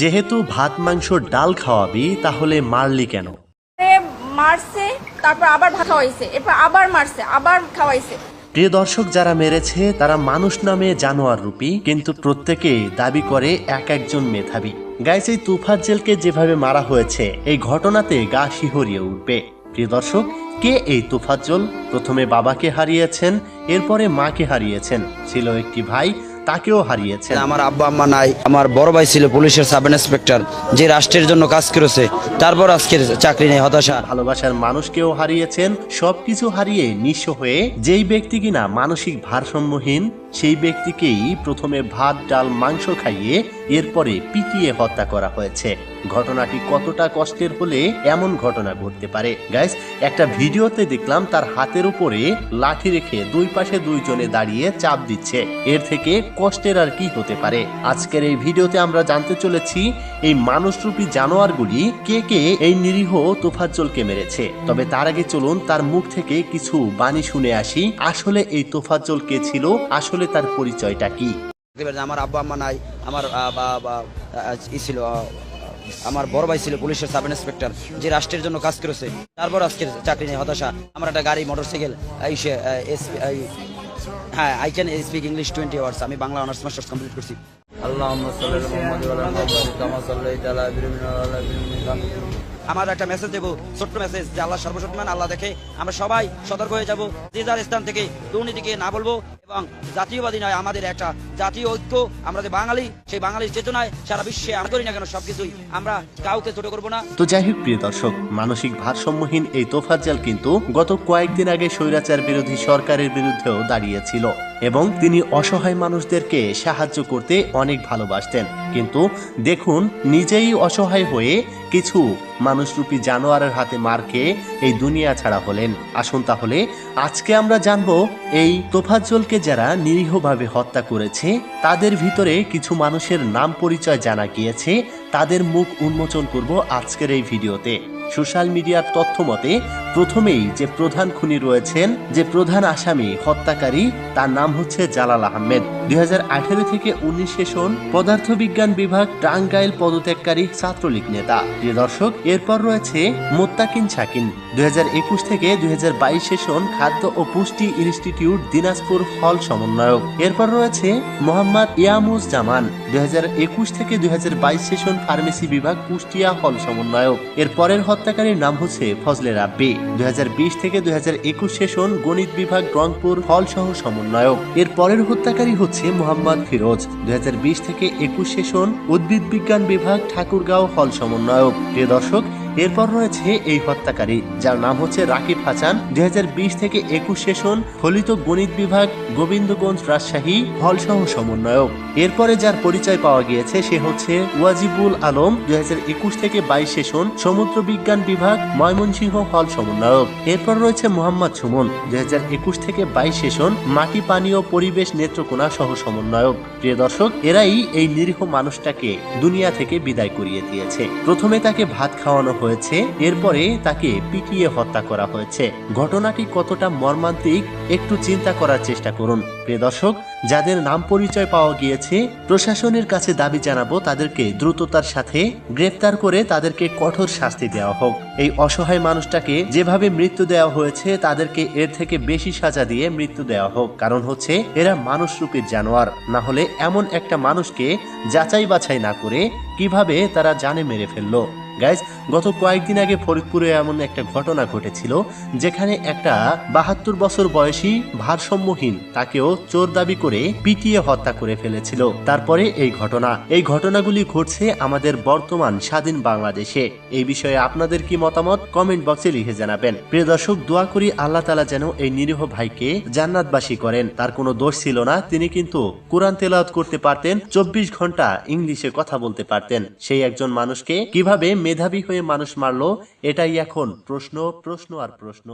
যেহেতু ভাত মাংস ডাল খাওয়াবি তাহলে মারলি কেন? মারছে তারপর আবার ভাত খাওয়াইছে এরপর আবার মারছে আবার খাওয়াইছে। প্রিয় দর্শক যারা মেরেছে তারা মানুষ নামে জানোয়ার রূপী কিন্তু প্রত্যেকে দাবি করে এক একজন মেধাবী। গাইস এই তুফাজ্জেলকে যেভাবে মারা হয়েছে এই ঘটনাতে গা শিহরিয়ে উঠবে। প্রিয় দর্শক কে এই তুফাজ্জল প্রথমে বাবাকে হারিয়েছেন এরপরে মাকে হারিয়েছেন। ছিল একটি ভাই তাকেও হারিয়েছে। আমার আব্বা আম্মা নাই। আমার বড় ভাই ছিল পুলিশের সাব ইন্সপেক্টর যে রাষ্ট্রের জন্য কাজ করেছে তারপর আজকের চাকরি নেই হতাশা। ভালোবাসার মানুষকেও হারিয়েছেন সবকিছু হারিয়ে নিঃস্ব হয়ে যেই ব্যক্তি কিনা মানসিক ভারসাম্যহীন সেই ব্যক্তিকেই প্রথমে ভাত, ডাল, মাংস খাইয়ে এরপরে পিটিয়ে হত্যা করা হয়েছে। ঘটনাটি কতটা কষ্টের হলে এমন ঘটনা ঘটতে পারে? গাইস একটা ভিডিওতে দেখলাম তার হাতের উপরে লাঠি রেখে দুই পাশে দুইজনে দাঁড়িয়ে চাপ দিচ্ছে। এর থেকে কষ্টের আর কি হতে পারে? আজকের এই ভিডিওতে আমরা জানতে চলেছি, এই মানুষরূপী জানোয়ারগুলি কে কে এই নিরীহ তোফাজ্জলকে মেরেছে? তবে তার আগে চলুন তার মুখ থেকে কিছু বাণী শুনে আসি। আসলে এই তোফাজ্জল কে ছিল? আসলে আসলে তার পরিচয়টা কি? আমার আব্বা আম্মা নাই আমার ছিল আমার বড় ভাই ছিল পুলিশের সাব ইন্সপেক্টর যে রাষ্ট্রের জন্য কাজ করেছে। তারপর আজকের চাকরি নিয়ে হতাশা আমার একটা গাড়ি মোটরসাইকেল হ্যাঁ I can speak English twenty hours আমি বাংলা অনার্স মাস্টার্স কমপ্লিট করছি। আল্লাহ আমার একটা মেসেজ দেবো, ছোট্ট মেসেজ যে আল্লাহ সর্বশক্তিমান, আল্লাহ দেখে আমরা সবাই সতর্ক হয়ে যাব। যে যার স্থান থেকে দুর্নীতিকে না বলব এবং জাতীয়বাদী নয়, আমাদের একটা জাতীয় ঐক্য। আমরা যে বাঙালি, সেই বাঙালির চেতনায় সারা বিশ্বে আমরা করি না কেন সবকিছুই। আমরা কাউকে ছোট করব না। তো যাই হোক, প্রিয় দর্শক, মানসিক ভারসাম্যহীন এই তোফাজ্জাল কিন্তু গত কয়েকদিন আগে স্বৈরাচার বিরোধী সরকারের বিরুদ্ধেও দাঁড়িয়েছিল এবং তিনি অসহায় মানুষদেরকে সাহায্য করতে অনেক ভালোবাসতেন। কিন্তু দেখুন, নিজেই অসহায় হয়ে কিছু মানুষরূপী জানোয়ারের হাতে মার খেয়ে এই দুনিয়া ছাড়া হলেন। আসুন তাহলে, আজকে আমরা জানব এই তোফাজ্জলকে যারা নিরীহভাবে হত্যা করেছে, তাদের ভিতরে কিছু মানুষের নাম পরিচয় জানা গিয়েছে, তাদের মুখ উন্মোচন করব আজকের এই ভিডিওতে। সোশ্যাল মিডিয়ার তথ্য মতে, প্রথমেই যে প্রধান খুনি রয়েছেন, যে প্রধান আসামি হত্যাকারী, তার নাম হচ্ছে জালাল আহমেদ। দুই হাজার আঠেরো থেকে উনিশ সেশন পদার্থবিজ্ঞান বিভাগ টাঙ্গাইল পদত্যাগকারী ছাত্রলীগ নেতা। প্রিয় দর্শক, এরপর রয়েছে মোত্তাকিন শাকিন। দুই থেকে দুই সেশন খাদ্য ও পুষ্টি ইনস্টিটিউট দিনাজপুর হল সমন্বয়ক। এরপর রয়েছে মোহাম্মদ ইয়ামুজ জামান। দুই হাজার একুশ থেকে দুই সেশন ফার্মেসি বিভাগ কুষ্টিয়া হল সমন্বয়ক। এর পরের হত্যাকারীর নাম হচ্ছে ফজলে রাব্বি। দুই হাজার বিশ থেকে দুই সেশন গণিত বিভাগ রংপুর হল সহ সমন্বয়ক। এর পরের হত্যাকারী হচ্ছে মোহাম্মদ ফিরোজ। দুই হাজার বিশ থেকে একুশে সেশন উদ্ভিদ বিজ্ঞান বিভাগ ঠাকুরগাঁও হল সমন্বয়ক। প্রিয় দর্শক এরপর রয়েছে এই হত্যাকারী, যার নাম হচ্ছে রাকিব হাসান দুই হাজার বিশ থেকে একুশ সেশন, ফলিত গণিত বিভাগ, গোবিন্দগঞ্জ রাজশাহী হল সহ সমন্বয়ক। এরপরে যার পরিচয় পাওয়া গিয়েছে, সে হচ্ছে ওয়াজিবুল আলম, দুই থেকে বাইশ সেশন সমুদ্র বিজ্ঞান বিভাগ, ময়মনসিংহ হল সমন্বয়ক। এরপর রয়েছে মোহাম্মদ সুমন, দুই হাজার একুশ থেকে বাইশ সেশন, মাটি পানীয় পরিবেশ নেত্রকোনা সহ সমন্বয়ক। প্রিয় দর্শক, এরাই এই নিরীহ মানুষটাকে দুনিয়া থেকে বিদায় করিয়ে দিয়েছে। প্রথমে তাকে ভাত খাওয়ানো হয়েছে, এরপরে তাকে পিটিয়ে হত্যা করা হয়েছে। ঘটনাটি কতটা মর্মান্তিক, একটু চিন্তা করার চেষ্টা করুন। প্রিয় দর্শক, যাদের নাম পরিচয় পাওয়া গিয়েছে, প্রশাসনের কাছে দাবি জানাব, তাদেরকে দ্রুততার সাথে গ্রেফতার করে তাদেরকে কঠোর শাস্তি দেওয়া হোক। এই অসহায় মানুষটাকে যেভাবে মৃত্যু দেওয়া হয়েছে, তাদেরকে এর থেকে বেশি সাজা দিয়ে মৃত্যু দেওয়া হোক। কারণ হচ্ছে, এরা মানুষ রূপের জানোয়ার। না হলে এমন একটা মানুষকে যাচাই বাছাই না করে কীভাবে তারা জানে মেরে ফেলল? গাইজ গত কয়েকদিন আগে ফরিদপুরে এমন একটা ঘটনা ঘটেছিল, যেখানে একটা বাহাত্তর বছর বয়সী ভারসাম্যহীন, তাকেও চোর দাবি করে পিটিয়ে হত্যা করে ফেলেছিল। তারপরে এই ঘটনা। এই ঘটনাগুলি ঘটছে আমাদের বর্তমান স্বাধীন বাংলাদেশে। এই বিষয়ে আপনাদের কি মতামত? কমেন্ট বক্সে লিখে জানাবেন। প্রিয় দর্শক, দোয়া করি আল্লাহ তালা যেন এই নিরীহ ভাইকে জান্নাতবাসী করেন। তার কোনো দোষ ছিল না, তিনি কিন্তু কোরআন তেলাওয়াত করতে পারতেন, চব্বিশ ঘণ্টা ইংলিশে কথা বলতে পারতেন। সেই একজন মানুষকে কীভাবে মেধাবী হয়ে মানুষ মারলো এটাই এখন প্রশ্ন প্রশ্ন আর প্রশ্ন।